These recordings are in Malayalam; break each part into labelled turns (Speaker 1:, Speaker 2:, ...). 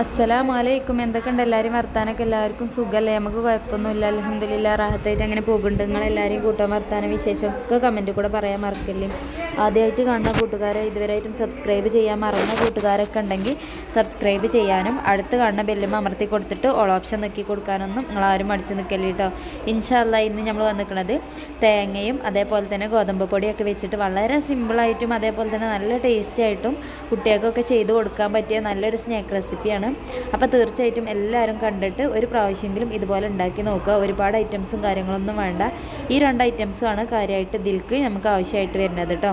Speaker 1: അസ്സലാമു അലൈക്കും എന്തൊക്കെയുണ്ട്? എല്ലാവരും വർത്താനൊക്കെ? എല്ലാവർക്കും സുഖമല്ലേ നമുക്ക് കുഴപ്പമൊന്നുമില്ല. അലഹമില്ല റാഹത്തായിട്ട് അങ്ങനെ പോകുന്നുണ്ട്. നിങ്ങളെല്ലാവരെയും കൂട്ടാൻ വർത്താനം വിശേഷമൊക്കെ കമന്റ് കൂടെ പറയാൻ മറക്കില്ലേ? ആദ്യമായിട്ട് കാണുന്ന കൂട്ടുകാരെ ഇതുവരെയായിട്ടും സബ്സ്ക്രൈബ് ചെയ്യാൻ മറന്ന കൂട്ടുകാരൊക്കെ ഉണ്ടെങ്കിൽ സബ്സ്ക്രൈബ് ചെയ്യാനും അടുത്ത് കാണുന്ന ബെല്ലും അമർത്തി കൊടുത്തിട്ട് ഓൾ ഓപ്ഷൻ നോക്കി കൊടുക്കാനൊന്നും നിങ്ങളാരും മടിച്ച് നിൽക്കല്ലേ കേട്ടോ ഇൻഷാല്ല ഇന്ന് നമ്മൾ വന്നിരിക്കുന്നത് തേങ്ങയും അതേപോലെ തന്നെ ഗോതമ്പ് പൊടിയൊക്കെ വെച്ചിട്ട് വളരെ സിമ്പിളായിട്ടും അതേപോലെ തന്നെ നല്ല ടേസ്റ്റി ആയിട്ടും കുട്ടികൾക്കൊക്കെ ചെയ്ത് കൊടുക്കാൻ പറ്റിയ നല്ലൊരു സ്നാക്ക് റെസിപ്പിയാണ് അപ്പോൾ തീർച്ചയായിട്ടും എല്ലാവരും കണ്ടിട്ട് ഒരു പ്രാവശ്യമെങ്കിലും ഇതുപോലെ ഉണ്ടാക്കി നോക്കുക. ഒരുപാട് ഐറ്റംസും കാര്യങ്ങളൊന്നും വേണ്ട. ഈ രണ്ട് ഐറ്റംസുമാണ് കാര്യമായിട്ട് ദിൽക്ക് നമുക്ക് ആവശ്യമായിട്ട് വരുന്നത് കേട്ടോ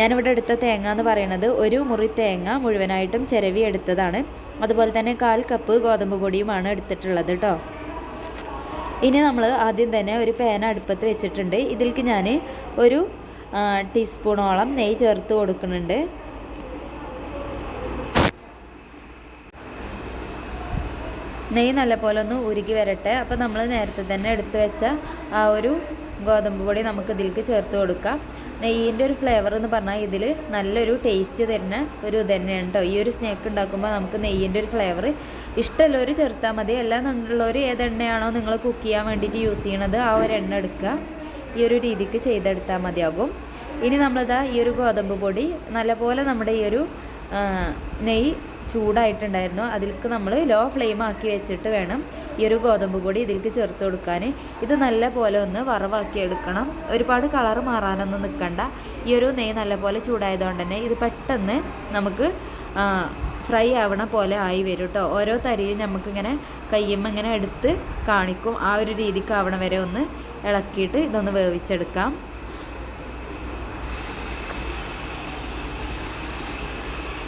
Speaker 1: ഞാനിവിടെ എടുത്ത തേങ്ങ എന്ന് പറയുന്നത് ഒരു മുറി തേങ്ങ മുഴുവനായിട്ടും ചിരവി എടുത്തതാണ്. അതുപോലെ തന്നെ കാൽ കപ്പ് ഗോതമ്പ് പൊടിയുമാണ് എടുത്തിട്ടുള്ളത് കേട്ടോ ഇനി നമ്മൾ ആദ്യം തന്നെ ഒരു പേന അടുപ്പത്ത് വെച്ചിട്ടുണ്ട്. ഇതിലേക്ക് ഞാൻ ഒരു ടീസ്പൂണോളം നെയ്യ് ചേർത്ത് കൊടുക്കുന്നുണ്ട്. നെയ്യ് നല്ലപോലെ ഒന്ന് ഉരുകി വരട്ടെ. അപ്പോൾ നമ്മൾ നേരത്തെ തന്നെ എടുത്തു വെച്ച ആ ഒരു ഗോതമ്പ് പൊടി നമുക്ക് ഇതിലേക്ക് ചേർത്ത് കൊടുക്കാം. നെയ്യിന്റെ ഒരു ഫ്ലേവർ എന്ന് പറഞ്ഞാൽ ഇതിൽ നല്ലൊരു ടേസ്റ്റ് തരുന്ന ഒരു ഇത് തന്നെയാണ് കേട്ടോ ഈ ഒരു സ്നാക്ക് ഉണ്ടാക്കുമ്പോൾ നമുക്ക് നെയ്യിന്റെ ഒരു ഫ്ലേവർ ഇഷ്ടമുള്ളവർ ചേർത്താൽ മതി. അല്ലാന്നുള്ളവർ ഏതെണ്ണയാണോ നിങ്ങൾ കുക്ക് ചെയ്യാൻ വേണ്ടിയിട്ട് യൂസ് ചെയ്യണത് ആ ഒരു എണ്ണ എടുക്കുക ഈ ഒരു രീതിക്ക് ചെയ്തെടുത്താൽ മതിയാകും. ഇനി നമ്മളിതാ ഈ ഒരു ഗോതമ്പ് പൊടി നല്ലപോലെ നമ്മുടെ ഈ ഒരു നെയ്യ് ചൂടായിട്ടുണ്ടായിരുന്നു. അതിലേക്ക് നമ്മൾ ലോ ഫ്ലെയിം ആക്കി വെച്ചിട്ട് വേണം ഈ ഒരു ഗോതമ്പ് പൊടി ഇതിലേക്ക് ചേർത്ത് കൊടുക്കാൻ ഇത് നല്ല പോലെ ഒന്ന് വറവാക്കി എടുക്കണം. ഒരുപാട് കളർ മാറാനൊന്നും നിൽക്കണ്ട ഈ ഒരു നെയ്യ് നല്ല പോലെ ചൂടായതുകൊണ്ട് തന്നെ ഇത് പെട്ടെന്ന് നമുക്ക് ഫ്രൈ ആവണ പോലെ ആയി വരും കേട്ടോ ഓരോ തരിയും നമുക്കിങ്ങനെ കയ്യുമ്മ ഇങ്ങനെ എടുത്ത് കാണിക്കും. ആ ഒരു രീതിക്ക് ആവണ വരെ ഒന്ന് ഇളക്കിയിട്ട് ഇതൊന്ന് വേവിച്ചെടുക്കാം.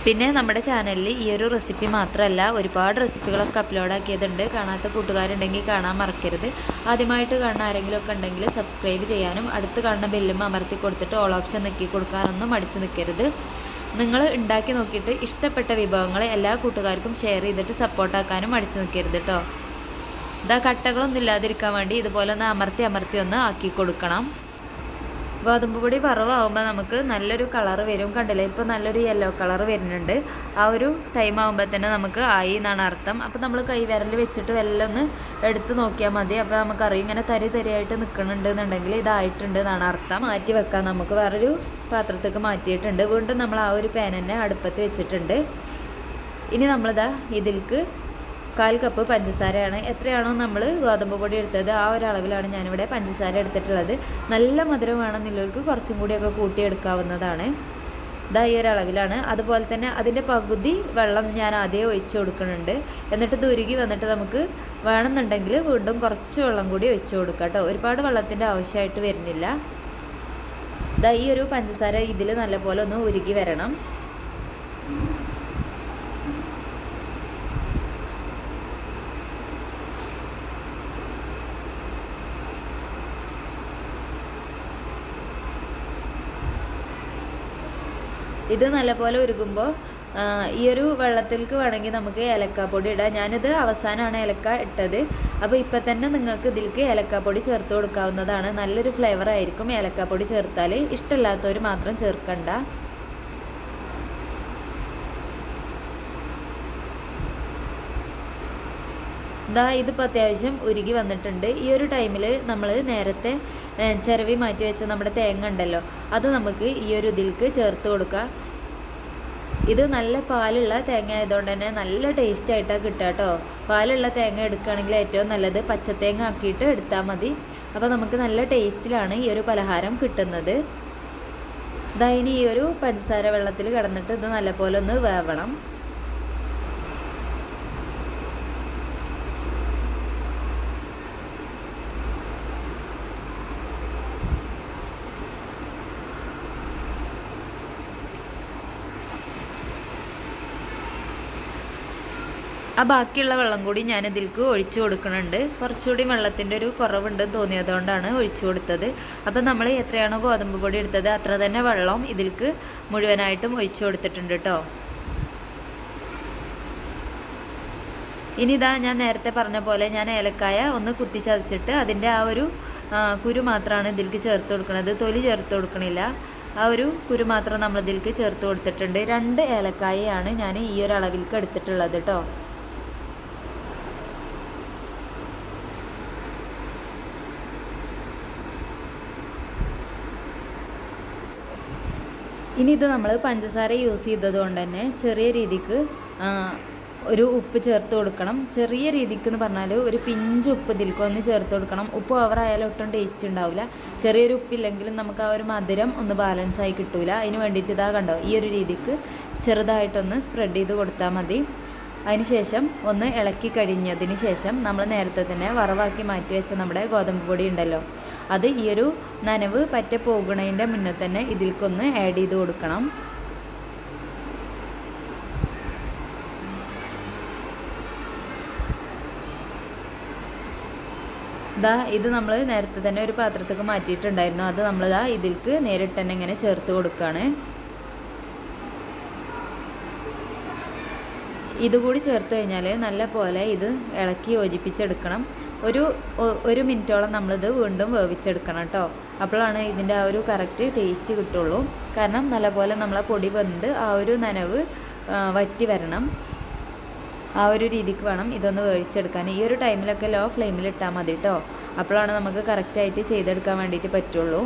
Speaker 1: പിന്നെ നമ്മുടെ ചാനലിൽ ഈ ഒരു റെസിപ്പി മാത്രമല്ല ഒരുപാട് റെസിപ്പികളൊക്കെ അപ്ലോഡ് ആക്കിയതുണ്ട്. കാണാത്ത കൂട്ടുകാരുണ്ടെങ്കിൽ കാണാൻ മറക്കരുത്. ആദ്യമായിട്ട് കാണുന്ന ആരെങ്കിലും ഒക്കെ ഉണ്ടെങ്കിൽ സബ്സ്ക്രൈബ് ചെയ്യാനും അടുത്ത് കാണുന്ന ബെല്ലും അമർത്തി കൊടുത്തിട്ട് ഓൾ ഓപ്ഷൻ നിൽക്കി കൊടുക്കാനൊന്നും മടിച്ച് നിൽക്കരുത് നിങ്ങൾ ഉണ്ടാക്കി നോക്കിയിട്ട് ഇഷ്ടപ്പെട്ട വിഭവങ്ങൾ എല്ലാ കൂട്ടുകാർക്കും ഷെയർ ചെയ്തിട്ട് സപ്പോർട്ടാക്കാനും മടിച്ച് നിൽക്കരുത് കേട്ടോ ഇതാ കട്ടകളൊന്നും ഇല്ലാതിരിക്കാൻ വേണ്ടി ഇതുപോലെ ഒന്ന് അമർത്തി അമർത്തി ഒന്ന് ആക്കി കൊടുക്കണം. ഗോതമ്പ് പൊടി വറവാകുമ്പോൾ നമുക്ക് നല്ലൊരു കളർ വരും. കണ്ടില്ലേ? ഇപ്പോൾ നല്ലൊരു യെല്ലോ കളർ വരുന്നുണ്ട്. ആ ഒരു ടൈം ആകുമ്പോൾ തന്നെ നമുക്ക് ആയി എന്നാണ് അർത്ഥം. അപ്പോൾ നമ്മൾ കൈവിരൽ വെച്ചിട്ട് എല്ലാം ഒന്ന് എടുത്ത് നോക്കിയാൽ മതി. അപ്പോൾ നമുക്കറിയാം ഇങ്ങനെ തരി തരിയായിട്ട് നിൽക്കുന്നുണ്ട് എന്നുണ്ടെങ്കിൽ ഇതായിട്ടുണ്ട് എന്നാണ് അർത്ഥം. മാറ്റി വെക്കാം. നമുക്ക് വേറൊരു പാത്രത്തേക്ക് മാറ്റിയിട്ടുണ്ട്. വീണ്ടും നമ്മൾ ആ ഒരു പാൻ അടുപ്പത്ത് വെച്ചിട്ടുണ്ട്. ഇനി നമ്മളിതാ ഇതിലേക്ക് കാൽ കപ്പ് പഞ്ചസാരയാണ്. എത്രയാണോ നമ്മൾ ഗോതമ്പ് പൊടി എടുത്തത് ആ ഒരു അളവിലാണ് ഞാനിവിടെ പഞ്ചസാര എടുത്തിട്ടുള്ളത്. നല്ല മധുരം വേണമെന്നുള്ളവർക്ക് കുറച്ചും കൂടിയൊക്കെ കൂട്ടിയെടുക്കാവുന്നതാണ് ഇതാ ഈ ഒരളവിലാണ് അതുപോലെ തന്നെ അതിന്റെ പകുതി വെള്ളം ഞാൻ ആദ്യം ഒഴിച്ചു കൊടുക്കുന്നുണ്ട്. എന്നിട്ട് ദുരുകി വന്നിട്ട് നമുക്ക് വേണമെന്നുണ്ടെങ്കിൽ വീണ്ടും കുറച്ച് വെള്ളം കൂടി ഒഴിച്ചു കൊടുക്കാം കേട്ടോ. ഒരുപാട് വെള്ളത്തിന്റെ ആവശ്യമായിട്ട് വരുന്നില്ല. ഇതാ ഈ ഒരു പഞ്ചസാര ഇതിൽ നല്ലപോലെ ഒന്ന് ഉരുകി വരണം. ഇത് നല്ലപോലെ ഉരുകുമ്പോൾ ഈ ഒരു വെള്ളത്തിലേക്ക് വേണമെങ്കിൽ നമുക്ക് ഏലക്കാപ്പൊടി ഇടാം. ഞാനിത് അവസാനമാണ് ഏലക്ക ഇട്ടത്. അപ്പോൾ ഇപ്പം തന്നെ നിങ്ങൾക്ക് ഇതിലേക്ക് ഏലക്കാപ്പൊടി ചേർത്ത് കൊടുക്കാവുന്നതാണ്. നല്ലൊരു ഫ്ലേവർ ആയിരിക്കും ഏലക്കാപ്പൊടി ചേർത്താൽ ഇഷ്ടമില്ലാത്തവർ മാത്രം ചേർക്കണ്ട. ഇതാ ഇതിപ്പോൾ അത്യാവശ്യം ഉരുകി വന്നിട്ടുണ്ട്. ഈ ഒരു ടൈമിൽ നമ്മൾ നേരത്തെ ചിരവി മാറ്റി വെച്ച നമ്മുടെ തേങ്ങ ഉണ്ടല്ലോ അത് നമുക്ക് ഈ ഒരു ഇതിൽക്ക് ചേർത്ത് കൊടുക്കുക ഇത് നല്ല പാലുള്ള തേങ്ങ ആയതുകൊണ്ട് തന്നെ നല്ല ടേസ്റ്റ് ആയിട്ടാണ് കിട്ടുക കേട്ടോ പാലുള്ള തേങ്ങ എടുക്കുകയാണെങ്കിൽ ഏറ്റവും നല്ലത് പച്ചത്തേങ്ങ ആക്കിയിട്ട് എടുത്താൽ മതി. അപ്പോൾ നമുക്ക് നല്ല ടേസ്റ്റിലാണ് ഈ ഒരു പലഹാരം കിട്ടുന്നത്. ഇതാ ഇനി ഈ ഒരു പഞ്ചസാര വെള്ളത്തിൽ കിടന്നിട്ട് ഇത് നല്ലപോലെ ഒന്ന് വേവണം. ആ ബാക്കിയുള്ള വെള്ളം കൂടി ഞാൻ ഇതിൽക്ക് ഒഴിച്ചു കൊടുക്കുന്നുണ്ട്. കുറച്ചുകൂടി വെള്ളത്തിന്റെ ഒരു കുറവുണ്ടെന്ന് തോന്നിയതുകൊണ്ടാണ് ഒഴിച്ചു കൊടുത്തത്. അപ്പം നമ്മൾ എത്രയാണോ ഗോതമ്പ് പൊടി എടുത്തത് അത്ര തന്നെ വെള്ളം ഇതിൽക്ക് മുഴുവനായിട്ടും ഒഴിച്ചു കൊടുത്തിട്ടുണ്ട് കേട്ടോ. ഇനി ഇതാ ഞാൻ നേരത്തെ പറഞ്ഞ പോലെ ഞാൻ ഏലക്കായ ഒന്ന് കുത്തിച്ചതച്ചിട്ട് അതിന്റെ ആ ഒരു കുരു മാത്രമാണ് ഇതിൽക്ക് ചേർത്ത് കൊടുക്കുന്നത്. തൊലി ചേർത്ത് കൊടുക്കണില്ല. ആ ഒരു കുരു മാത്രം നമ്മൾ ഇതിലേക്ക് ചേർത്ത് കൊടുത്തിട്ടുണ്ട്. രണ്ട് ഏലക്കായയാണ് ഞാൻ ഈ ഒരു അളവിലേക്ക് എടുത്തിട്ടുള്ളത് കേട്ടോ. ഇനി ഇത് നമ്മൾ പഞ്ചസാര യൂസ് ചെയ്തത് കൊണ്ട് തന്നെ ചെറിയ രീതിക്ക് ഒരു ഉപ്പ് ചേർത്ത് കൊടുക്കണം. ചെറിയ രീതിക്ക് എന്ന് പറഞ്ഞാൽ ഒരു പിഞ്ച് ഉപ്പ് ഇതിലേക്ക് ഒന്ന് ചേർത്ത് കൊടുക്കണം. ഉപ്പ് ഓവറായാലും ഒട്ടും ടേസ്റ്റ് ഉണ്ടാവില്ല ചെറിയൊരു ഉപ്പില്ലെങ്കിലും നമുക്ക് ആ ഒരു മധുരം ഒന്ന് ബാലൻസ് ആയി കിട്ടൂല. അതിന് വേണ്ടിയിട്ട് ഇതാ കണ്ടോ ഈ ഒരു രീതിക്ക് ചെറുതായിട്ടൊന്ന് സ്പ്രെഡ് ചെയ്ത് കൊടുത്താൽ മതി. അതിനുശേഷം ഒന്ന് ഇളക്കി കഴിഞ്ഞതിന് ശേഷം നമ്മൾ നേരത്തെ തന്നെ വറവാക്കി മാറ്റി വെച്ച നമ്മുടെ ഗോതമ്പ് പൊടി ഉണ്ടല്ലോ അത് ഈ ഒരു നനവ് പറ്റ പോകുന്നതിന്റെ മുന്നേ തന്നെ ഇതിൽക്കൊന്ന് ആഡ് ചെയ്ത് കൊടുക്കണം. ദാ ഇത് നമ്മൾ നേരത്തെ തന്നെ ഒരു പാത്രത്തേക്ക് മാറ്റിയിട്ടുണ്ടായിരുന്നു. അത് നമ്മൾ ദാ ഇതിൽക്ക് നേരിട്ട് തന്നെ ഇങ്ങനെ ചേർത്ത് കൊടുക്കുകയാണ് ഇതുകൂടി ചേർത്ത് കഴിഞ്ഞാൽ നല്ല പോലെ ഇത് ഇളക്കി യോജിപ്പിച്ചെടുക്കണം. ഒരു ഒരു മിനിറ്റോളം നമ്മളിത് വീണ്ടും വേവിച്ചെടുക്കണം കേട്ടോ. അപ്പോഴാണ് ഇതിന്റെ ആ ഒരു കറക്റ്റ് ടേസ്റ്റ് കിട്ടുള്ളൂ. കാരണം നല്ലപോലെ നമ്മളെ പൊടി വെന്ത് ആ ഒരു നനവ് വറ്റി വരണം. ആ ഒരു രീതിക്ക് വേണം ഇതൊന്ന് വേവിച്ചെടുക്കാൻ. ഈ ഒരു ടൈമിലൊക്കെ ലോ ഫ്ലെയിമിൽ ഇട്ടാൽ മതി കേട്ടോ. അപ്പോഴാണ് നമുക്ക് കറക്റ്റായിട്ട് ചെയ്തെടുക്കാൻ വേണ്ടിയിട്ട് പറ്റുള്ളൂ.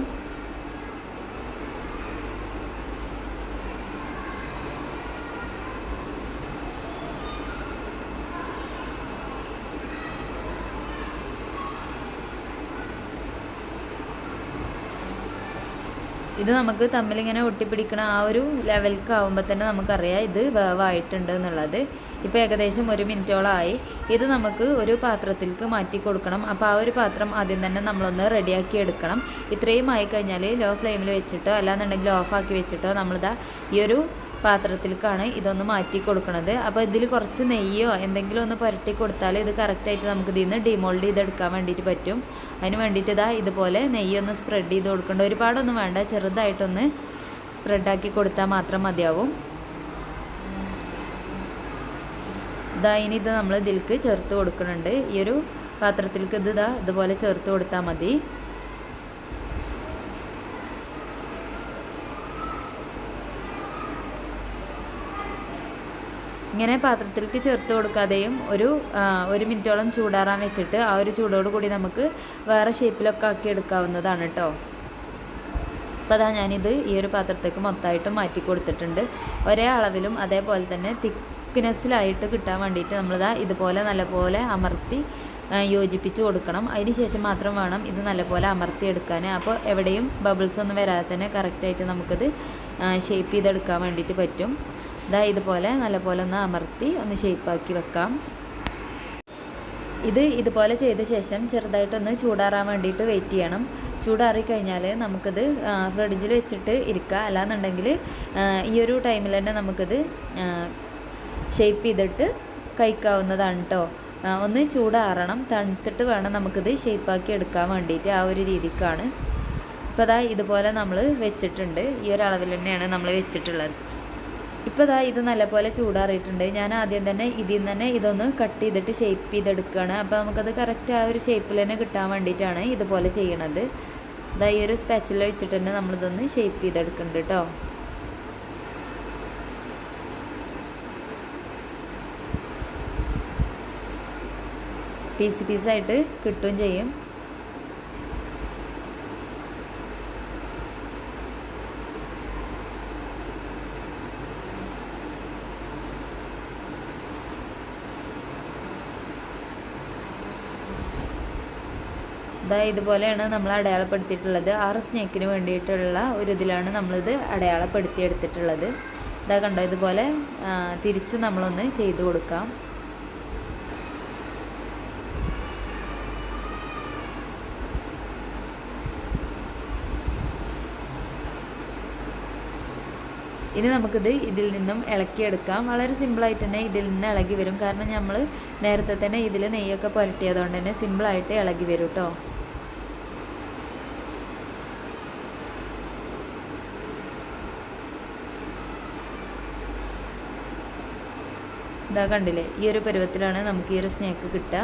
Speaker 1: ഇത് നമുക്ക് തമ്മിലിങ്ങനെ ഒട്ടിപ്പിടിക്കണ ആ ഒരു ലെവൽക്ക് ആകുമ്പോൾ തന്നെ നമുക്കറിയാം ഇത് വേവായിട്ടുണ്ട് എന്നുള്ളത്. ഇപ്പോൾ ഏകദേശം ഒരു മിനിറ്റോളമായി ഇത് നമുക്ക് ഒരു പാത്രത്തിലേക്ക് മാറ്റി കൊടുക്കണം. അപ്പോൾ ആ ഒരു പാത്രം ആദ്യം തന്നെ നമ്മളൊന്ന് റെഡിയാക്കി എടുക്കണം. ഇത്രയും ആയിക്കഴിഞ്ഞാൽ ലോ ഫ്ലെയിമിൽ വെച്ചിട്ടോ അല്ലാന്നുണ്ടെങ്കിൽ ഓഫാക്കി വെച്ചിട്ടോ നമ്മളിതാ ഈ ഒരു പാത്രത്തിലേക്കാണ് ഇതൊന്ന് മാറ്റി കൊടുക്കുന്നത് അപ്പോൾ ഇതിൽ കുറച്ച് നെയ്യോ എന്തെങ്കിലും ഒന്ന് പുരട്ടി കൊടുത്താൽ ഇത് കറക്റ്റായിട്ട് നമുക്ക് ഇതിൽ നിന്ന് ഡിമോൾഡ് ചെയ്തെടുക്കാൻ വേണ്ടിയിട്ട് പറ്റും. അതിന് വേണ്ടിയിട്ട് ഇതാ ഇതുപോലെ നെയ്യൊന്ന് സ്പ്രെഡ് ചെയ്ത് കൊടുക്കേണ്ട. ഒരുപാടൊന്നും വേണ്ട. ചെറുതായിട്ടൊന്ന് സ്പ്രെഡാക്കി കൊടുത്താൽ മാത്രം മതിയാവും. ഇതാ ഇനി ഇത് നമ്മൾ ഇതിലേക്ക് ചേർത്ത് കൊടുക്കുന്നുണ്ട് ഈ ഒരു പാത്രത്തിലേക്ക് ഇത് ഇതാ ഇതുപോലെ ചേർത്ത് കൊടുത്താൽ മതി. ഇങ്ങനെ പാത്രത്തിലേക്ക് ചേർത്ത് കൊടുക്കാതെയും ഒരു ഒരു മിനിറ്റോളം ചൂടാറാൻ വെച്ചിട്ട് ആ ഒരു ചൂടോട് കൂടി നമുക്ക് വേറെ ഷേപ്പിലൊക്കെ ആക്കി എടുക്കാവുന്നതാണ് കേട്ടോ അപ്പോൾ അതാ ഞാനിത് ഈ ഒരു പാത്രത്തേക്ക് മൊത്തമായിട്ട് മാറ്റി കൊടുത്തിട്ടുണ്ട്. ഒരേ അളവിലും അതേപോലെ തന്നെ തിക്നെസ്സിലായിട്ട് കിട്ടാൻ വേണ്ടിയിട്ട് നമ്മളിതാ ഇതുപോലെ നല്ലപോലെ അമർത്തി യോജിപ്പിച്ച് കൊടുക്കണം. അതിന് ശേഷം മാത്രം വേണം ഇത് നല്ലപോലെ അമർത്തി എടുക്കാൻ അപ്പോൾ എവിടെയും ബബിൾസ് ഒന്നും വരാതെ തന്നെ കറക്റ്റായിട്ട് നമുക്കിത് ഷേപ്പ് ചെയ്തെടുക്കാൻ വേണ്ടിയിട്ട് പറ്റും. ഇതാ ഇതുപോലെ നല്ലപോലെ ഒന്ന് അമർത്തി ഒന്ന് ഷേപ്പാക്കി വെക്കാം. ഇത് ഇതുപോലെ ചെയ്ത ശേഷം ചെറുതായിട്ടൊന്ന് ചൂടാറാൻ വേണ്ടിയിട്ട് വെയിറ്റ് ചെയ്യണം. ചൂടാറി കഴിഞ്ഞാൽ നമുക്കിത് ഫ്രിഡ്ജിൽ വെച്ചിട്ട് ഇരിക്കുക അല്ലാന്നുണ്ടെങ്കിൽ ഈ ഒരു ടൈമിൽ തന്നെ നമുക്കിത് ഷേപ്പ് ചെയ്തിട്ട് കഴിക്കാവുന്നതാണ് കേട്ടോ ഒന്ന് ചൂടാറണം. തണുത്തിട്ട് വേണം നമുക്കിത് ഷേപ്പാക്കി എടുക്കാൻ വേണ്ടിയിട്ട് ആ ഒരു രീതിക്കാണ്. ഇപ്പോൾ അതാ ഇതുപോലെ നമ്മൾ വെച്ചിട്ടുണ്ട്. ഈ ഒരു അളവിൽ തന്നെയാണ് നമ്മൾ വെച്ചിട്ടുള്ളത്. ഇപ്പോൾ ഇതാ നല്ലപോലെ ചൂടാറിയിട്ടുണ്ട്. ഞാൻ ആദ്യം തന്നെ ഇതിൽ നിന്ന് തന്നെ ഇതൊന്ന് കട്ട് ചെയ്തിട്ട് ഷേപ്പ് ചെയ്തെടുക്കുകയാണ്. അപ്പോൾ നമുക്കത് കറക്റ്റ് ആ ഒരു ഷേപ്പിൽ തന്നെ കിട്ടാൻ വേണ്ടിയിട്ടാണ് ഇതുപോലെ ചെയ്യണത്. ഇതാ ഈ ഒരു സ്പാച്ചിൽ വെച്ചിട്ട് തന്നെ നമ്മളിതൊന്ന് ഷേപ്പ് ചെയ്തെടുക്കുന്നുണ്ട് കേട്ടോ പീസ് പീസായിട്ട് കിട്ടുകയും ചെയ്യും. ഇതാ ഇതുപോലെയാണ് നമ്മൾ അടയാളപ്പെടുത്തിയിട്ടുള്ളത്. ആറ് സ്നേക്കിന് വേണ്ടിയിട്ടുള്ള ഒരു ഇതിലാണ് നമ്മളിത് അടയാളപ്പെടുത്തി എടുത്തിട്ടുള്ളത് ഇതാ കണ്ടോ ഇതുപോലെ തിരിച്ചു നമ്മളൊന്ന് ചെയ്ത് കൊടുക്കാം. ഇനി നമുക്കിത് ഇതിൽ നിന്നും ഇളക്കിയെടുക്കാം. വളരെ സിമ്പിളായിട്ട് തന്നെ ഇതിൽ നിന്ന് ഇളകി വരും. കാരണം നമ്മൾ നേരത്തെ തന്നെ ഇതിൽ നെയ്യൊക്കെ പുരട്ടിയതുകൊണ്ട് തന്നെ സിമ്പിളായിട്ട് ഇളകി വരും കേട്ടോ ഇതാ കണ്ടില്ലേ? ഈ ഒരു പരുവത്തിലാണ് നമുക്ക് ഈ ഒരു സ്നേക്ക് കിട്ടുക.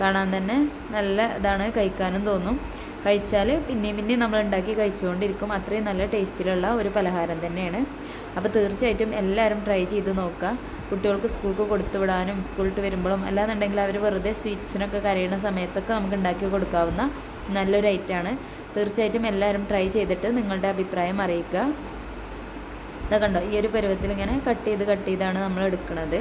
Speaker 1: കാണാൻ തന്നെ നല്ല ഇതാണ് കഴിക്കാനും തോന്നും. കഴിച്ചാൽ പിന്നെയും പിന്നെയും നമ്മൾ ഉണ്ടാക്കി കഴിച്ചുകൊണ്ടിരിക്കും. അത്രയും നല്ല ടേസ്റ്റിലുള്ള ഒരു പലഹാരം തന്നെയാണ്. അപ്പോൾ തീർച്ചയായിട്ടും എല്ലാവരും ട്രൈ ചെയ്ത് നോക്കുക. കുട്ടികൾക്ക് സ്കൂൾക്ക് കൊടുത്തു വിടാനും സ്കൂളിട്ട് വരുമ്പോഴും അല്ലാന്നുണ്ടെങ്കിൽ അവർ വെറുതെ സ്വീറ്റ്സിനൊക്കെ കരയുന്ന സമയത്തൊക്കെ നമുക്ക് ഉണ്ടാക്കി കൊടുക്കാവുന്ന നല്ലൊരു ഐറ്റമാണ് തീർച്ചയായിട്ടും എല്ലാവരും ട്രൈ ചെയ്തിട്ട് നിങ്ങളുടെ അഭിപ്രായം അറിയിക്കുക. ഇതാ കണ്ടോ? ഈ ഒരു പരുവത്തിൽ ഇങ്ങനെ കട്ട് ചെയ്ത് കട്ട് ചെയ്താണ് നമ്മൾ എടുക്കുന്നത്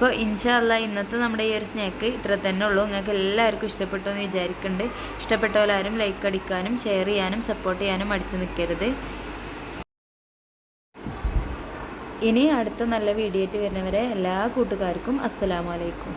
Speaker 1: അപ്പോൾ ഇൻഷാല്ല ഇന്നത്തെ നമ്മുടെ ഈ ഒരു സ്നാക്ക് ഇത്ര തന്നെ ഉള്ളൂ. നിങ്ങൾക്ക് എല്ലാവർക്കും ഇഷ്ടപ്പെട്ടു എന്ന് വിചാരിക്കുന്നുണ്ട് ഇഷ്ടപ്പെട്ടവരാരും ലൈക്ക് അടിക്കാനും ഷെയർ ചെയ്യാനും സപ്പോർട്ട് ചെയ്യാനും അടിച്ചു നിൽക്കരുത് ഇനി അടുത്ത നല്ല വീഡിയോ ആയിട്ട് വരുന്നവരെ എല്ലാ കൂട്ടുകാർക്കും അസ്സലാമലൈക്കും